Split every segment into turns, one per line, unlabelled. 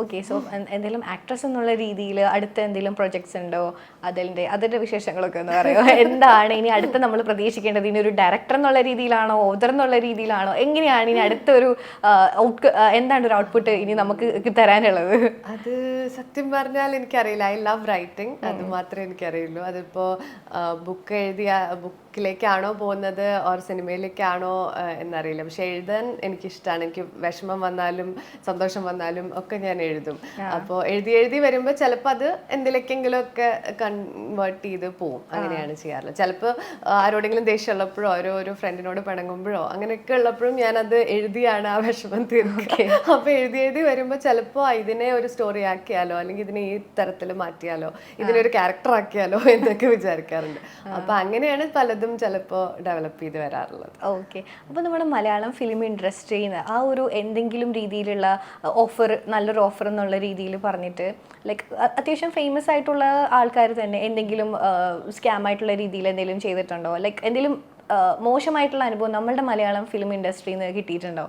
Okay so എന്തെങ്കിലും actress എന്നുള്ള രീതിയിൽ അടുത്ത എന്തെങ്കിലും പ്രൊജക്ട്സ് ഉണ്ടോ? അതിന്റെ അതിന്റെ വിശേഷങ്ങളൊക്കെ എന്ന് പറയുമോ എന്താണ് ഇനി അടുത്ത നമ്മൾ പ്രതീക്ഷിക്കേണ്ടത്? ഇനി ഒരു ഡയറക്ടർ എന്നുള്ള രീതിയിലാണോ? ഓതർ എന്നുള്ള രീതിയിലാണോ? എങ്ങനെയാണ് ഇനി അടുത്തൊരു ഔട്ട് എന്താണ് ഒരു ഔട്ട്പുട്ട് ഇനി നമുക്ക് തരാനുള്ളത്?
അത് സത്യം പറഞ്ഞാൽ എനിക്കറിയില്ല. ഐ ലവ് റൈറ്റിംഗ് അത് മാത്രമേ എനിക്കറിയുള്ളൂ. അതിപ്പോൾ ബുക്ക് എഴുതിയ ബുക്കിലേക്കാണോ പോകുന്നത്? ഓർ സിനിമയിലേക്കാണോ എന്നറിയില്ല. പക്ഷെ എഴുതാൻ എനിക്കിഷ്ടമാണ് എനിക്ക് വിഷമം വന്നാലും സന്തോഷം വന്നാലും ഒക്കെ ഞാൻ എഴുതും. അപ്പോ എഴുതി എഴുതി വരുമ്പോൾ ചിലപ്പോ അത് എന്തിലേക്കെങ്കിലും ഒക്കെ കൺവേർട്ട് ചെയ്ത് പോവും. അങ്ങനെയാണ് ചെയ്യാറുള്ളത് ചിലപ്പോ ആരോടെങ്കിലും ദേഷ്യമുള്ളപ്പോഴോ ഓരോ ഓരോ ഫ്രണ്ടിനോട് പിണങ്ങുമ്പോഴോ അങ്ങനെയൊക്കെ ഉള്ളപ്പോഴും ഞാൻ അത് എഴുതിയാണ് ആ വിഷമം തീർക്കുക അപ്പൊ എഴുതി എഴുതി വരുമ്പോൾ ചിലപ്പോ ഇതിനെ ഒരു സ്റ്റോറി ആക്കിയാലോ അല്ലെങ്കിൽ ഇതിനെ ഈ തരത്തിൽ മാറ്റിയാലോ ഇതിനൊരു ഒരു ക്യാരക്ടർ ആക്കിയാലോ എന്നൊക്കെ വിചാരിക്കാറുണ്ട്. അപ്പൊ അങ്ങനെയാണ് പലതും ചിലപ്പോ ഡെവലപ്പ് ചെയ്ത് വരാറുള്ളത്.
ഓക്കെ. അപ്പോൾ നമ്മുടെ മലയാളം ഫിലിം ഇൻഡസ്ട്രിയിൽ നിന്ന് ആ ഒരു എന്തെങ്കിലും രീതിയിലുള്ള ഓഫർ നല്ലൊരു ഓഫർ എന്നുള്ള രീതിയിൽ പറഞ്ഞിട്ട് ലൈക് അത്യാവശ്യം ഫേമസ് ആയിട്ടുള്ള ആൾക്കാർ തന്നെ എന്തെങ്കിലും സ്കാം ആയിട്ടുള്ള രീതിയിൽ എന്തെങ്കിലും ചെയ്തിട്ടുണ്ടോ? ലൈക് എന്തെങ്കിലും മോശമായിട്ടുള്ള അനുഭവം നമ്മളുടെ മലയാളം ഫിലിം ഇൻഡസ്ട്രിയിൽ നിന്ന് കിട്ടിയിട്ടുണ്ടോ?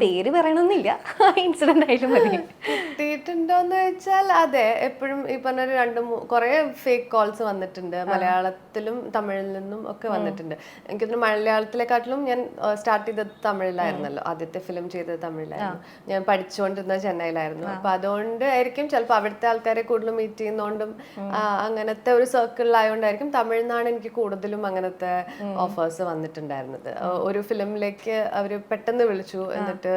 പേര് പറയണമെന്നില്ല ഇൻസിഡന്റ് ആയാലും മതി.
കിട്ടിയിട്ടുണ്ടോന്ന് വെച്ചാൽ അതെ. എപ്പോഴും ഈ പറഞ്ഞ രണ്ട് മൂ- ഫേക്ക് കോൾസ് വന്നിട്ടുണ്ട്. മലയാളത്തിലും തമിഴിൽ നിന്നും ഒക്കെ വന്നിട്ടുണ്ട്. എനിക്ക് മലയാളത്തിലെക്കാട്ടിലും ഞാൻ സ്റ്റാർട്ട് ചെയ്തത് തമിഴിലായിരുന്നല്ലോ. ആദ്യത്തെ ഫിലിം ചെയ്തത് തമിഴിലായിരുന്നു. ഞാൻ പഠിച്ചുകൊണ്ടിരുന്നത് ചെന്നൈയിലായിരുന്നു. അപ്പൊ അതുകൊണ്ട് ആയിരിക്കും ചിലപ്പോൾ അവിടുത്തെ ആൾക്കാരെ കൂടുതലും മീറ്റ് ചെയ്യുന്നോണ്ടും അങ്ങനത്തെ ഒരു സർക്കിളിലായോണ്ടായിരിക്കും തമിഴിൽ നിന്നാണ് എനിക്ക് കൂടുതലും അങ്ങനത്തെ ഓഫേഴ്സ് വന്നിട്ടുണ്ടായിരുന്നത്. ഒരു ഫിലിമിലേക്ക് അവർ പെട്ടെന്ന് വിളിച്ചു എന്നിട്ട്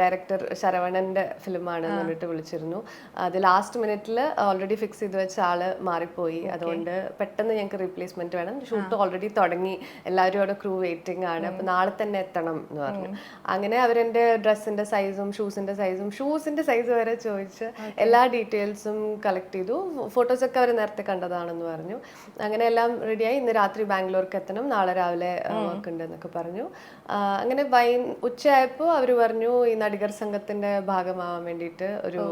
ഡയറക്ടർ ശരവണന്റെ ഫിലിമാണ് എന്നിട്ട് വിളിച്ചിരുന്നു. അത് ലാസ്റ്റ് മിനിറ്റിൽ ഓൾറെഡി ഫിക്സ് ചെയ്ത് വെച്ച ആൾ മാറിപ്പോയി. അതുകൊണ്ട് പെട്ടെന്ന് ഞങ്ങൾക്ക് റീപ്ലേസ്മെന്റ് വേണം. ഷൂട്ട് ഓൾറെഡി തുടങ്ങി. എല്ലാവരും അവിടെ ക്രൂ വെയിറ്റിംഗ് ആണ്. അപ്പൊ നാളെ തന്നെ എത്തണം എന്ന് പറഞ്ഞു. അങ്ങനെ അവരെന്റെ ഡ്രസ്സിന്റെ സൈസും ഷൂസിന്റെ സൈസും ഷൂസിന്റെ സൈസ് വരെ ചോദിച്ച് എല്ലാ ഡീറ്റെയിൽസും കളക്ട് ചെയ്തു. ഫോട്ടോസ് ഒക്കെ അവർ നേരത്തെ കണ്ടതാണെന്ന് പറഞ്ഞു. അങ്ങനെ എല്ലാം റെഡിയായി ഇന്ന് രാത്രി ബാംഗ്ലൂർക്ക് എത്തണം. നാളെ രാവിലെ വർക്ക് ഉണ്ട് എന്നൊക്കെ പറഞ്ഞു. അങ്ങനെ വൈ ഉച്ചയായപ്പോൾ അവർ പറഞ്ഞു ഈ നടികർ സംഘത്തിന്റെ ഭാഗമാവാൻ വേണ്ടിയിട്ട് ഒരു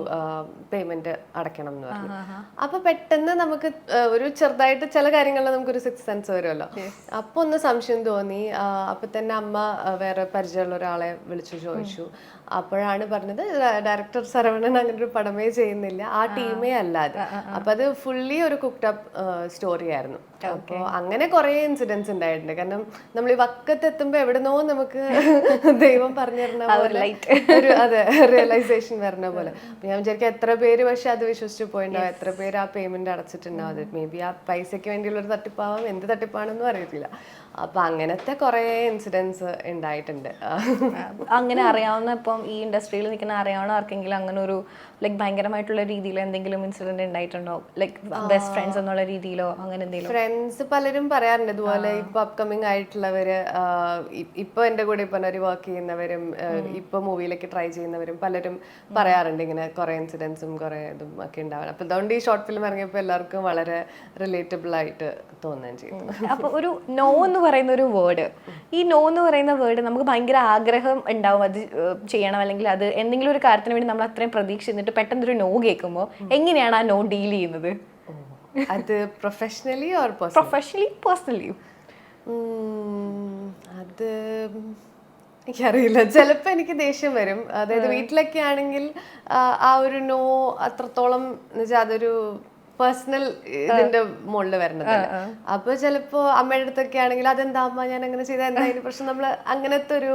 പേയ്മെന്റ് അടയ്ക്കണം എന്ന് പറഞ്ഞു. അപ്പൊ പെട്ടെന്ന് നമുക്ക് ഒരു ചെറുതായിട്ട് ചില കാര്യങ്ങളിൽ നമുക്കൊരു സിക്സ് സെൻസ് വരുമല്ലോ. അപ്പൊ ഒന്ന് സംശയം തോന്നി. അപ്പൊ തന്നെ അമ്മ വേറെ പരിചയമുള്ള ഒരാളെ വിളിച്ചു ചോദിച്ചു. അപ്പോഴാണ് പറഞ്ഞത് ഡയറക്ടർ സരവണൻ അങ്ങനെ ഒരു പടമേ ചെയ്യുന്നില്ല. ആ ടീമേ അല്ലാതെ അപ്പൊ അത് ഫുള്ളി ഒരു കുക്ടപ്പ് സ്റ്റോറി ആയിരുന്നു. അപ്പോ അങ്ങനെ കുറെ ഇൻസിഡൻസ് ഉണ്ടായിട്ടുണ്ട്. കാരണം നമ്മൾ ഈ വക്കത്ത് എത്തുമ്പോ എവിടുന്നോ നമുക്ക് ദൈവം പറഞ്ഞു തരുന്ന പോലെ ഒരു അതെ റിയലൈസേഷൻ വരുന്ന പോലെ. അപ്പൊ ഞാൻ വിചാരിക്കും എത്ര പേര് പക്ഷെ അത് വിശ്വസിച്ച് പോയിണ്ടാവും. എത്ര പേര് ആ പേയ്മെന്റ് അടച്ചിട്ടുണ്ടാവും. അത് മേ ബി ആ പൈസയ്ക്ക് വേണ്ടിയുള്ള ഒരു തട്ടിപ്പാവാം. എന്ത് തട്ടിപ്പാണെന്നും അറിയത്തില്ല. അപ്പൊ അങ്ങനത്തെ കുറെ ഇൻസിഡൻസ് ഉണ്ടായിട്ടുണ്ട്.
അങ്ങനെ അറിയാവുന്ന ഇപ്പം ഈ ഇൻഡസ്ട്രിയിൽ നിൽക്കുന്ന അറിയാവുന്ന ആർക്കെങ്കിലും അങ്ങനെ ഒരു ലൈക്ക് ഭയങ്കരമായിട്ടുള്ള രീതിയിൽ എന്തെങ്കിലും ഇൻസിഡന്റ് ഉണ്ടായിട്ടുണ്ടോ ലൈക് ബെസ്റ്റ് ഫ്രണ്ട്സ് എന്നുള്ള രീതിയിലോ അങ്ങനെ എന്തെങ്കിലും?
ഫ്രണ്ട്സ് പലരും പറയാറുണ്ട് ഇതുപോലെ ഇപ്പൊ അപ്കമിങ് ആയിട്ടുള്ളവര് ഇപ്പൊ എന്റെ കൂടെ ഇപ്പൊ വർക്ക് ചെയ്യുന്നവരും ഇപ്പൊ മൂവിയിലേക്ക് ട്രൈ ചെയ്യുന്നവരും പലരും പറയാറുണ്ട് ഇങ്ങനെ കുറെ ഇൻസിഡൻസും കുറെ ഇതും ഒക്കെ ഉണ്ടാവണം അപ്പൊ അതുകൊണ്ട് ഈ ഷോർട്ട് ഫിലിം ഇറങ്ങിയപ്പോൾ എല്ലാവർക്കും വളരെ റിലേറ്റബിൾ ആയിട്ട് തോന്നുകയും ചെയ്തു.
അപ്പൊ ഒരു നോ എന്ന് പറയുന്ന ഒരു വേർഡ് ഈ നോ എന്ന് പറയുന്ന വേർഡ് നമുക്ക് ഭയങ്കര ആഗ്രഹം ഉണ്ടാവും അത് ഏഹ്, ചെയ്യണം അല്ലെങ്കിൽ അത് എന്തെങ്കിലും ഒരു കാര്യത്തിന് വേണ്ടി നമ്മൾ അത്രയും പ്രതീക്ഷ എന്നിട്ട് പെട്ടെന്ന് ഒരു നോ കേൾക്കുമ്പോൾ എങ്ങനെയാണ് ആ നോ ഡീൽ ചെയ്യുന്നത്?
അത് പ്രൊഫഷണലി ഓർ
പ്രൊഫഷണലി പേഴ്സണലി
അത് എനിക്കറിയില്ല. ചിലപ്പോൾ എനിക്ക് ദേഷ്യം വരും. അതായത് വീട്ടിലൊക്കെ ആണെങ്കിൽ ആ, ഒരു നോ അത്രത്തോളം എന്ന് വെച്ചാൽ അതൊരു പേഴ്സണൽ ഇതിന്റെ മുകളിൽ വരുന്നത് അപ്പൊ ചിലപ്പോ അമ്മയുടെ അടുത്തൊക്കെ ആണെങ്കിൽ അതെന്താ അമ്മ ഞാൻ അങ്ങനെ ചെയ്ത എന്തായാലും പക്ഷെ നമ്മൾ അങ്ങനത്തെ ഒരു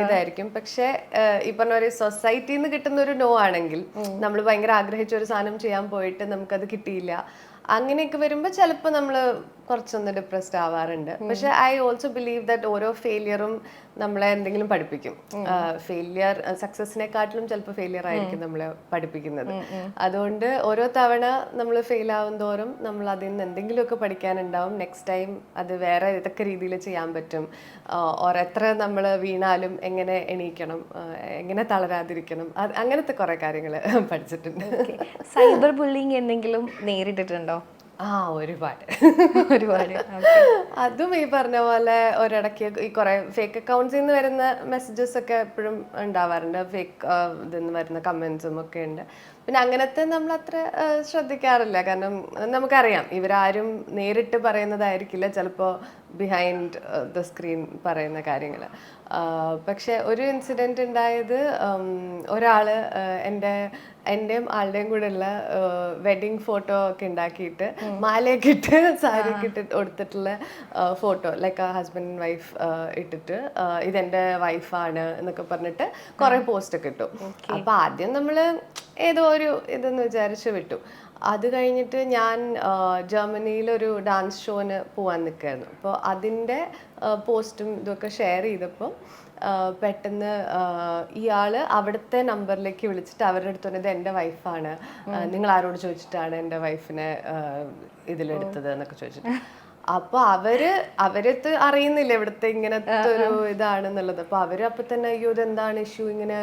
ഇതായിരിക്കും. പക്ഷെ ഈ പറഞ്ഞ ഒരു സൊസൈറ്റിയിൽ നിന്ന് കിട്ടുന്ന ഒരു നോ ആണെങ്കിൽ നമ്മൾ ഭയങ്കര ആഗ്രഹിച്ച ഒരു സാധനം ചെയ്യാൻ പോയിട്ട് നമുക്കത് കിട്ടിയില്ല. അങ്ങനെയൊക്കെ വരുമ്പോൾ ചിലപ്പോ നമ്മൾ കുറച്ചൊന്ന് ഡിപ്രസ്ഡ് ആവാറുണ്ട്. പക്ഷെ ഐ ഓൾസോ ബിലീവ് ദാറ്റ് ഓരോ ഫെയിലിയറും നമ്മളെ എന്തെങ്കിലും പഠിപ്പിക്കും. ഫെയിലിയർ സക്സസിനെക്കാട്ടിലും ചിലപ്പോൾ ഫെയിലിയർ ആയിരിക്കും നമ്മളെ പഠിപ്പിക്കുന്നത്. അതുകൊണ്ട് ഓരോ തവണ നമ്മൾ ഫെയിൽ ആവും തോറും നമ്മൾ അതിൽ നിന്ന് എന്തെങ്കിലുമൊക്കെ പഠിക്കാനുണ്ടാവും. നെക്സ്റ്റ് ടൈം അത് വേറെ ഏതൊക്കെ രീതിയിൽ ചെയ്യാൻ പറ്റും? ഓർ എത്ര നമ്മൾ വീണാലും എങ്ങനെ എണീക്കണം? എങ്ങനെ തളരാതിരിക്കണം? അങ്ങനത്തെ കുറേ കാര്യങ്ങൾ പഠിച്ചിട്ടുണ്ട്.
സൈബർ ബുള്ളിങ് എന്തെങ്കിലും നേരിട്ടിട്ടുണ്ടോ?
ആ ഒരുപാട്
ഒരുപാട്
അതും ഈ പറഞ്ഞ പോലെ ഒരിടയ്ക്ക് ഈ കുറെ ഫേക്ക് അക്കൗണ്ട്സിൽ നിന്ന് വരുന്ന മെസ്സേജസ് ഒക്കെ എപ്പോഴും ഉണ്ടാവാറുണ്ട്. ഫേക്ക് ഇതിൽ നിന്ന് വരുന്ന കമന്റ്സും ഒക്കെ ഉണ്ട്. പിന്നെ അങ്ങനത്തെ നമ്മൾ അത്ര ശ്രദ്ധിക്കാറില്ല. കാരണം നമുക്കറിയാം ഇവരാരും നേരിട്ട് പറയുന്നതായിരിക്കില്ല. ചിലപ്പോൾ ബിഹൈൻഡ് ദ സ്ക്രീൻ പറയുന്ന കാര്യങ്ങൾ പക്ഷെ ഒരു ഇൻസിഡന്റ് ഉണ്ടായത് ഒരാൾ എന്റെ എന്റെയും ആളുടെയും കൂടെ ഉള്ള വെഡിങ് ഫോട്ടോ ഒക്കെ ഉണ്ടാക്കിയിട്ട് മാലയൊക്കെ ഇട്ട് സാരിയൊക്കെ ഇട്ട് കൊടുത്തിട്ടുള്ള ഫോട്ടോ ലൈക്ക് ആ ഹസ്ബൻഡ് ആൻഡ് വൈഫ് ഇട്ടിട്ട് ഇതെന്റെ വൈഫാണ് എന്നൊക്കെ പറഞ്ഞിട്ട് കുറേ പോസ്റ്റൊക്കെ ഇട്ടു. അപ്പോൾ ആദ്യം നമ്മൾ ഏതോ ഒരു ഇതെന്ന് വിചാരിച്ച് വിട്ടു. അത് കഴിഞ്ഞിട്ട് ഞാൻ ജർമ്മനിയിൽ ജർമ്മനിയിലൊരു ഡാൻസ് ഷോന് പോകാൻ നിൽക്കുകയായിരുന്നു അപ്പോൾ അതിന്റെ പോസ്റ്റും ഇതൊക്കെ ഷെയർ ചെയ്തപ്പോൾ പെട്ടെന്ന് ഇയാൾ അവിടുത്തെ നമ്പറിലേക്ക് വിളിച്ചിട്ട് അവരുടെ അടുത്ത് പറഞ്ഞത് എന്റെ വൈഫാണ് നിങ്ങൾ ആരോട് ചോദിച്ചിട്ടാണ് എന്റെ വൈഫിനെ ഇതിലെടുത്തത് എന്നൊക്കെ ചോദിച്ചിട്ട്. അപ്പൊ അവർ അവരത്ത് അറിയുന്നില്ല ഇവിടുത്തെ ഇങ്ങനത്തെ ഒരു ഇതാണെന്നുള്ളത്. അപ്പൊ അവർ അപ്പൊ തന്നെ അയ്യോ ഇതെന്താണ് ഇഷ്യൂ? ഇങ്ങനെ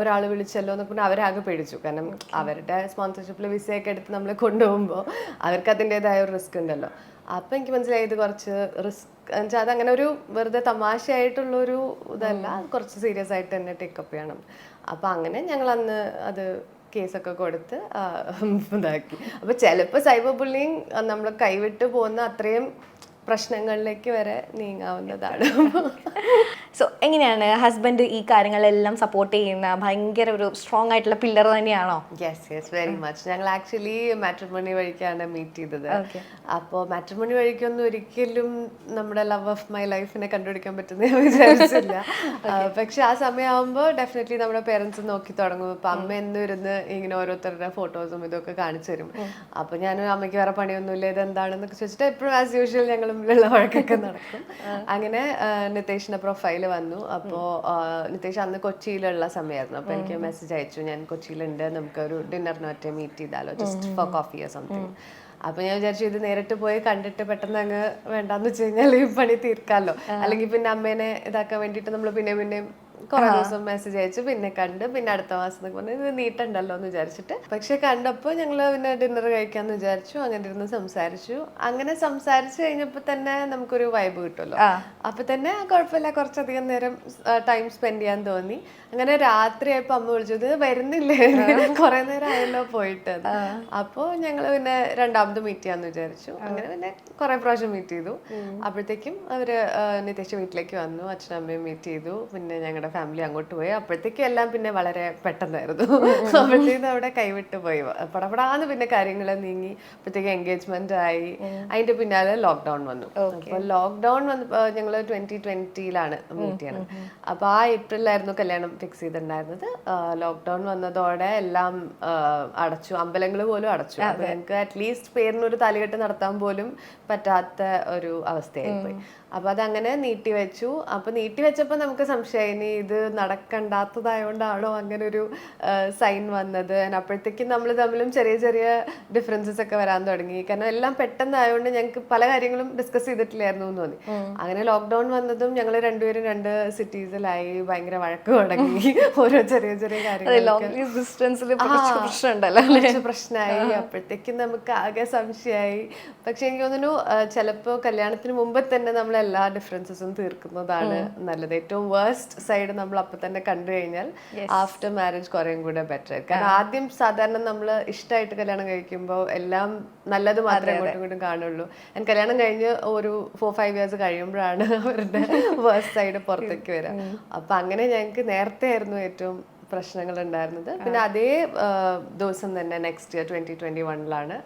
ഒരാൾ വിളിച്ചല്ലോ എന്നൊക്കെ പറഞ്ഞാൽ അവരാകെ പേടിച്ചു. കാരണം അവരുടെ സ്പോൺസർഷിപ്പിൽ വിസയൊക്കെ എടുത്ത് നമ്മളെ കൊണ്ടുപോകുമ്പോൾ അവർക്ക് അതിന്റെതായ ഒരു റിസ്ക് ഉണ്ടല്ലോ. അപ്പൊ എനിക്ക് മനസ്സിലായി ഇത് കുറച്ച് റിസ്ക് എന്നുവെച്ചാൽ അതങ്ങനെ ഒരു വെറുതെ തമാശയായിട്ടുള്ള ഒരു ഇതല്ല കുറച്ച് സീരിയസ് ആയിട്ട് തന്നെ ടേക്കപ്പ് ചെയ്യണം. അപ്പൊ അങ്ങനെ ഞങ്ങൾ അന്ന് അത് കേസൊക്കെ കൊടുത്ത് ഇതാക്കി. അപ്പൊ ചിലപ്പോൾ സൈബർ ബുള്ളിങ് നമ്മൾ കൈവിട്ട് പോകുന്ന അത്രയും പ്രശ്നങ്ങളിലേക്ക് വരെ നീങ്ങാവുന്നതാണ്.
സോ എങ്ങനെയാണ് ഹസ്ബൻഡ് ഈ കാര്യങ്ങളെല്ലാം സപ്പോർട്ട് ചെയ്യുന്ന? ഭയങ്കര ഒരു സ്ട്രോങ് ആയിട്ടുള്ള പില്ലർ തന്നെയാണോ?
യെസ് യെസ് വെരി മച്ച് ഞങ്ങൾ ആക്ച്വലി മാട്രിമണി വഴിക്കാണ് മീറ്റ് ചെയ്തത്. അപ്പോൾ മാട്രിമണി വഴിക്കൊന്നും ഒരിക്കലും നമ്മുടെ ലവ് ഓഫ് മൈ ലൈഫിനെ കണ്ടുപിടിക്കാൻ പറ്റുന്ന വിചാരിച്ചില്ല പക്ഷെ ആ സമയമാകുമ്പോൾ ഡെഫിനറ്റ്ലി നമ്മുടെ പേരൻസ് നോക്കി തുടങ്ങും. അപ്പം അമ്മ എന്നും ഇരുന്ന് ഇങ്ങനെ ഓരോരുത്തരുടെ ഫോട്ടോസും ഇതൊക്കെ കാണിച്ചു തരും. അപ്പോൾ ഞാൻ അമ്മയ്ക്ക് വേറെ പണിയൊന്നുമില്ല ഇത് എന്താണെന്നൊക്കെ ചോദിച്ചിട്ട് എപ്പോഴും ആസ് യൂഷ്വൽ ഞങ്ങൾ തമ്മിലുള്ള വഴക്കൊക്കെ നടക്കും. അങ്ങനെ നിതേഷിന്റെ പ്രൊഫൈൽ വന്നു. അപ്പോ നിതേഷ് അന്ന് കൊച്ചിയിലുള്ള സമയമായിരുന്നു അപ്പോൾ എനിക്ക് മെസ്സേജ് അയച്ചു. ഞാൻ കൊച്ചിയിലുണ്ട്. നമുക്ക് ഒരു ഡിന്നറിന് ഒറ്റ മീറ്റ് ചെയ്താലോ. ജസ്റ്റ് ഫോർ കോഫി സംതിങ് അപ്പൊ ഞാൻ വിചാരിച്ചു ഇത് നേരിട്ട് പോയി കണ്ടിട്ട് പെട്ടെന്ന് അങ്ങ് വേണ്ടാന്ന് വെച്ച് കഴിഞ്ഞാൽ ഈ പണി തീർക്കാമല്ലോ അല്ലെങ്കിൽ പിന്നെ അമ്മേനെ ഇതാക്കാൻ വേണ്ടിയിട്ട് നമ്മൾ പിന്നെ പിന്നെ കുറെ ദിവസം മെസ്സേജ് അയച്ചു പിന്നെ കണ്ട് പിന്നെ അടുത്ത മാസം പറഞ്ഞു ഇത് നീട്ടണ്ടല്ലോ എന്ന് വിചാരിച്ചിട്ട്. പക്ഷെ കണ്ടപ്പോൾ ഞങ്ങൾ പിന്നെ ഡിന്നർ കഴിക്കാന്ന് വിചാരിച്ചു അങ്ങനെ ഇരുന്ന് സംസാരിച്ചു. അങ്ങനെ സംസാരിച്ചു കഴിഞ്ഞപ്പോൾ തന്നെ നമുക്കൊരു വൈബ് കിട്ടുമല്ലോ. അപ്പൊ തന്നെ കുഴപ്പമില്ല കുറച്ചധികം നേരം ടൈം സ്പെൻഡ് ചെയ്യാൻ തോന്നി. അങ്ങനെ രാത്രിയായപ്പോ അമ്മ വിളിച്ചത് വരുന്നില്ലേ? കുറെ നേരം ആയല്ലോ പോയിട്ട് അപ്പോൾ ഞങ്ങൾ പിന്നെ രണ്ടാമത് മീറ്റ് ചെയ്യാന്ന് വിചാരിച്ചു. അങ്ങനെ പിന്നെ കുറെ പ്രാവശ്യം മീറ്റ് ചെയ്തു. അപ്പോഴത്തേക്കും അവർ ആ, വീട്ടിലേക്ക് വന്നു അച്ഛനമ്മയും മീറ്റ് ചെയ്തു. പിന്നെ ഞങ്ങളുടെ ഫാമിലി അങ്ങോട്ട് പോയി. അപ്പോഴത്തേക്കും എല്ലാം പിന്നെ വളരെ പെട്ടെന്നായിരുന്നു. അപ്പോഴത്തേക്കും അവിടെ കൈവിട്ട് പോയി. പടപടാന്ന് പിന്നെ കാര്യങ്ങൾ നീങ്ങി. അപ്പോഴത്തേക്ക് എൻഗേജ്മെന്റ് ആയി. അതിന്റെ പിന്നാലെ ലോക്ക്ഡൌൺ വന്നു. അപ്പൊ ലോക്ക്ഡൌൺ വന്നപ്പോ ഞങ്ങൾ ട്വന്റി ട്വന്റിയിലാണ് മീറ്റ് ചെയ്യണം അപ്പൊ ആ ഏപ്രിലായിരുന്നു കല്യാണം ഫിക്സ് ചെയ്തിട്ടുണ്ടായിരുന്നത്. ലോക്ക്ഡൌൺ വന്നതോടെ എല്ലാം അടച്ചു. അമ്പലങ്ങൾ പോലും അടച്ചു. അപ്പൊ ഞങ്ങൾക്ക് അറ്റ്ലീസ്റ്റ് പേരിനൊരു തലകെട്ട് നടത്താൻ പോലും പറ്റാത്ത ഒരു അവസ്ഥയായി പോയി അപ്പൊ അതങ്ങനെ നീട്ടി വെച്ചു. അപ്പൊ നീട്ടി വെച്ചപ്പോ നമുക്ക് സംശയം ഇനി ഇത് നടക്കണ്ടാത്തതായോണ്ടാണോ അങ്ങനെ ഒരു സൈൻ വന്നത്. അപ്പോഴത്തേക്കും നമ്മൾ തമ്മിലും ചെറിയ ചെറിയ ഡിഫറൻസസ് ഒക്കെ വരാൻ തുടങ്ങി. കാരണം എല്ലാം പെട്ടെന്ന് ആയതുകൊണ്ട് ഞങ്ങൾക്ക് പല കാര്യങ്ങളും ഡിസ്കസ് ചെയ്തിട്ടില്ലായിരുന്നു എന്ന് തോന്നി. അങ്ങനെ ലോക്ക്ഡൌൺ വന്നതും ഞങ്ങൾ രണ്ടുപേരും രണ്ട് സിറ്റീസിലായി ഭയങ്കര വഴക്ക് തുടങ്ങി. ഓരോ ചെറിയ ചെറിയ കാര്യങ്ങൾ പ്രശ്നമായി അപ്പോഴത്തേക്കും നമുക്ക് ആകെ സംശയമായി പക്ഷെ എനിക്ക് തോന്നുന്നു ചിലപ്പോൾ കല്യാണത്തിന് മുമ്പ് തന്നെ നമ്മൾ എല്ലാ ഡിഫറൻസസും തീർക്കുന്നതാണ് നല്ലത്. ഏറ്റവും വേർസ്റ്റ് സൈഡ് നമ്മൾ അപ്പൊ തന്നെ കണ്ടു കഴിഞ്ഞാൽ ആഫ്റ്റർ മാരേജ് കുറേയും കൂടെ ബെറ്റർ ആയിരിക്കും കാരണം ആദ്യം സാധാരണ നമ്മൾ ഇഷ്ടമായിട്ട് കല്യാണം കഴിക്കുമ്പോൾ എല്ലാം നല്ലത് മാത്രമേ അങ്ങോട്ടും ഇങ്ങോട്ടും കാണുള്ളൂ. ഞാൻ കല്യാണം കഴിഞ്ഞ് ഒരു ഫോർ ഫൈവ് ഇയേഴ്സ് കഴിയുമ്പോഴാണ് അവരുടെ വേഴ്സ് സൈഡ് പുറത്തേക്ക് വരിക അപ്പൊ അങ്ങനെ ഞങ്ങൾക്ക് നേരത്തെ ആയിരുന്നു ഏറ്റവും പ്രശ്നങ്ങൾ ഉണ്ടായിരുന്നത് പിന്നെ അതേ ദിവസം തന്നെ നെക്സ്റ്റ് ഇയർ ട്വന്റി ട്വന്റി വണ്ണിലാണ്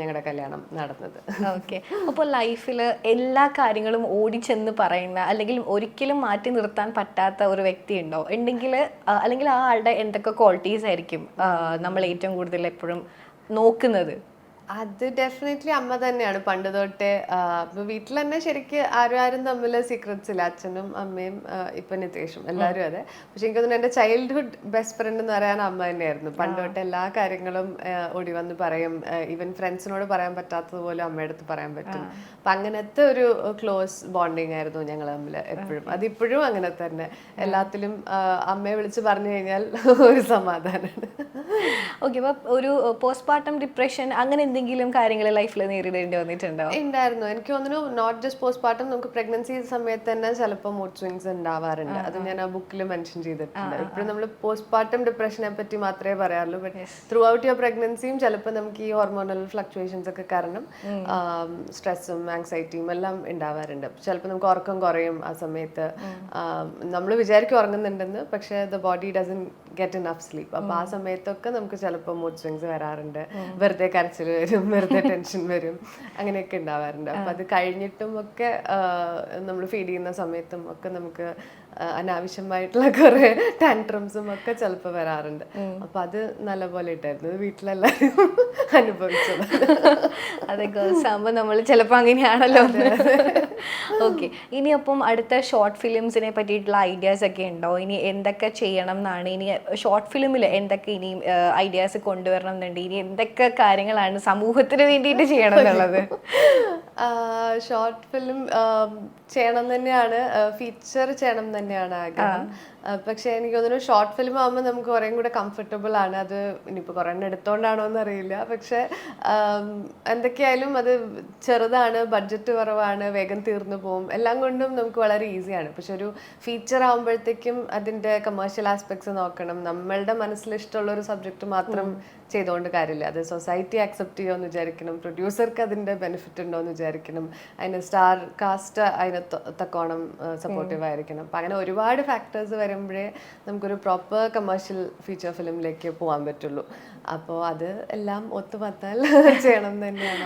ഞങ്ങളുടെ കല്യാണം നടന്നത്.
ഓക്കെ അപ്പോൾ ലൈഫിൽ എല്ലാ കാര്യങ്ങളും ഓടിച്ചെന്ന് പറയുന്ന അല്ലെങ്കിൽ ഒരിക്കലും മാറ്റി നിർത്താൻ പറ്റാത്ത ഒരു വ്യക്തി ഉണ്ടോ ഉണ്ടെങ്കിൽ അല്ലെങ്കിൽ ആ ആളുടെ എന്തൊക്കെ ക്വാളിറ്റീസ് ആയിരിക്കും നമ്മൾ ഏറ്റവും കൂടുതൽ എപ്പോഴും നോക്കുന്നത്?
അത് ഡെഫിനറ്റ്ലി അമ്മ തന്നെയാണ്. പണ്ട് തൊട്ടേ ഇപ്പൊ വീട്ടിൽ തന്നെ ശരിക്കും ആരും ആരും തമ്മിൽ സീക്രട്സ് ഇല്ല. അച്ഛനും അമ്മയും ഇപ്പൊ നിതേഷും എല്ലാവരും അതെ. പക്ഷെ എനിക്ക് തോന്നുന്നു എന്റെ ചൈൽഡ്ഹുഡ് ബെസ്റ്റ് ഫ്രണ്ട് എന്ന് പറയാൻ അമ്മ തന്നെയായിരുന്നു. പണ്ട് തൊട്ട് എല്ലാ കാര്യങ്ങളും ഓടി വന്ന് പറയും. ഈവൻ ഫ്രണ്ട്സിനോട് പറയാൻ പറ്റാത്തതുപോലെ അമ്മയുടെ അടുത്ത് പറയാൻ പറ്റും. അപ്പൊ അങ്ങനത്തെ ഒരു ക്ലോസ് ബോണ്ടിങ് ആയിരുന്നു ഞങ്ങൾ തമ്മിൽ എപ്പോഴും. അതിപ്പോഴും അങ്ങനെ തന്നെ. എല്ലാത്തിലും അമ്മയെ വിളിച്ച് പറഞ്ഞു കഴിഞ്ഞാൽ ഒരു സമാധാനമാണ്
ഓക്കെ അപ്പൊ ഒരു പോസ്റ്റ്മോർട്ടം ഡിപ്രഷൻ അങ്ങനെ എന്തെങ്കിലും എന്തെങ്കിലും കാര്യങ്ങൾ ലൈഫിൽ നേരിടേണ്ടി വന്നിട്ടുണ്ടോ?
ഉണ്ടായിരുന്നു. എനിക്ക് തോന്നുന്നു നോട്ട് ജസ്റ്റ് പോസ്റ്റ് പാർട്ടം നമുക്ക് പ്രഗ്നൻസി സമയത്ത് തന്നെ ചിലപ്പോൾ മൂഡ് സ്വിങ്സ് ഉണ്ടാവാറുണ്ട്. അത് ഞാൻ ആ ബുക്കിൽ മെൻഷൻ ചെയ്തിട്ടുണ്ട്. ഇപ്പോഴും നമ്മൾ പോസ്റ്റ് പാർട്ടം ഡിപ്രഷനെ പറ്റി മാത്രമേ പറയാറുള്ളൂ. ബട്ട് ത്രൂ ഔട്ട് യുവർ പ്രഗ്നൻസിയും ചിലപ്പോൾ നമുക്ക് ഈ ഹോർമോണൽ ഫ്ലക്ച്വേഷൻസ് ഒക്കെ കാരണം സ്ട്രെസ്സും ആങ്സൈറ്റിയും എല്ലാം ഉണ്ടാവാറുണ്ട്. ചിലപ്പോൾ നമുക്ക് ഉറക്കം കുറയും ആ സമയത്ത്. നമ്മൾ വിചാരിക്കും ഉറങ്ങുന്നുണ്ടെന്ന് പക്ഷേ the body doesn't get enough sleep അപ്പോൾ ആ സമയത്തൊക്കെ നമുക്ക് ചിലപ്പോൾ മൂഡ് സ്വിങ്സ് വരാറുണ്ട്. വെറുതെ കരച്ചിൽ വരും വെറുതെ ടെൻഷൻ വരും. അങ്ങനെയൊക്കെ ഉണ്ടാവാറുണ്ട്. അപ്പം അത് കഴിഞ്ഞിട്ടും ഒക്കെ നമ്മൾ ഫീഡ് ചെയ്യുന്ന സമയത്തും ഒക്കെ നമുക്ക് അനാവശ്യമായിട്ടുള്ള കുറെ ടാൻട്രംസും ഒക്കെ ചിലപ്പോൾ വരാറുണ്ട്. അപ്പൊ അത് നല്ല പോലെ ഇട്ടായിരുന്നു വീട്ടിലെല്ലാരും വീട്ടിലെല്ലാവരും അനുഭവിച്ചത്.
അതെ ഗേൾസ് ആകുമ്പോൾ നമ്മൾ ചിലപ്പോൾ അങ്ങനെയാണല്ലോ. ഓക്കെ ഇനി അപ്പം അടുത്ത ഷോർട്ട് ഫിലിംസിനെ പറ്റിയിട്ടുള്ള ഐഡിയാസ് ഒക്കെ ഉണ്ടോ? ഇനി എന്തൊക്കെ ചെയ്യണം എന്നാണ്? ഇനി ഷോർട്ട് ഫിലിമിൽ എന്തൊക്കെ ഇനി ഐഡിയാസ് കൊണ്ടുവരണം എന്നുണ്ട്? ഇനി എന്തൊക്കെ കാര്യങ്ങളാണ് സമൂഹത്തിന് വേണ്ടിയിട്ട് ചെയ്യണം എന്നുള്ളത്?
ഷോർട്ട് ഫിലിം ചെയ്യണം തന്നെയാണ്. ഫീച്ചർ ചെയ്യണം തന്നെയാണ് ആഗ്രഹം. പക്ഷെ എനിക്ക് തോന്നുന്നു ഷോർട്ട് ഫിലിം ആകുമ്പോൾ നമുക്ക് കുറേ കൂടെ കംഫർട്ടബിൾ ആണ്. അത് ഇനിയിപ്പോൾ കുറേ എണ്ണം എടുത്തോണ്ടാണോ എന്ന് അറിയില്ല പക്ഷെ എന്തൊക്കെയായാലും അത് ചെറുതാണ് ബഡ്ജറ്റ് കുറവാണ് വേഗം തീർന്നു പോകും എല്ലാം കൊണ്ടും നമുക്ക് വളരെ ഈസിയാണ് പക്ഷെ ഒരു ഫീച്ചർ ആകുമ്പോഴത്തേക്കും അതിന്റെ കമേഴ്ഷ്യൽ ആസ്പെക്ട്സ് നോക്കണം. നമ്മളുടെ മനസ്സിൽ ഇഷ്ടമുള്ള ഒരു സബ്ജക്റ്റ് മാത്രം ചെയ്തുകൊണ്ട് കാര്യമില്ല. അത് സൊസൈറ്റി അക്സെപ്റ്റ് ചെയ്യുമെന്ന് വിചാരിക്കണം. പ്രൊഡ്യൂസർക്ക് അതിന്റെ ബെനിഫിറ്റ് ഉണ്ടോ എന്ന് വിചാരിക്കണം. അതിന് സ്റ്റാർ കാസ്റ്റ് അതിന് തക്കോണം സപ്പോർട്ടീവ് ആയിരിക്കണം. അപ്പം അങ്ങനെ ഒരുപാട് ഫാക്ടേഴ്സ് വരുമ്പോഴേ നമുക്കൊരു പ്രോപ്പർ കമേഴ്ഷ്യൽ ഫീച്ചർ ഫിലിമിലേക്ക് പോകാൻ പറ്റുള്ളൂ. അപ്പോൾ അത് എല്ലാം ഒത്തുപത്താൽ ചെയ്യണം തന്നെയാണ്.